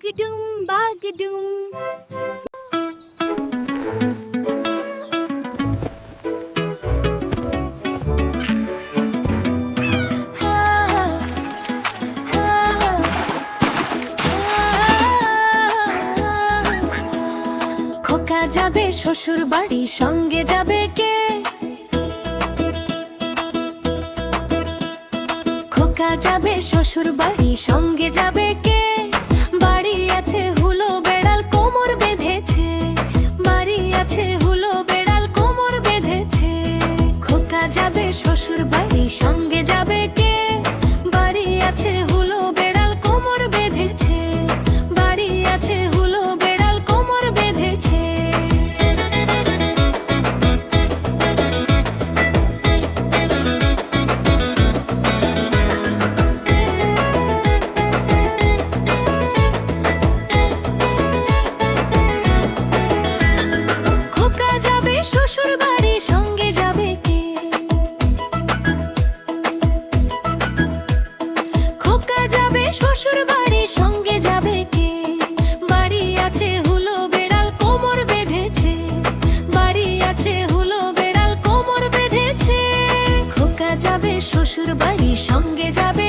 বাগডুম বাগডুম খোকা যাবে শ্বশুর বাড়ি, সঙ্গে যাবে কে? খোকা যাবে শ্বশুর বাড়ি, সঙ্গে যাবে কে? যাবে শ্বশুর বাড়ি সঙ্গে যাবে কে? খোকা যাবে শ্বশুর বাড়ি সঙ্গে যাবে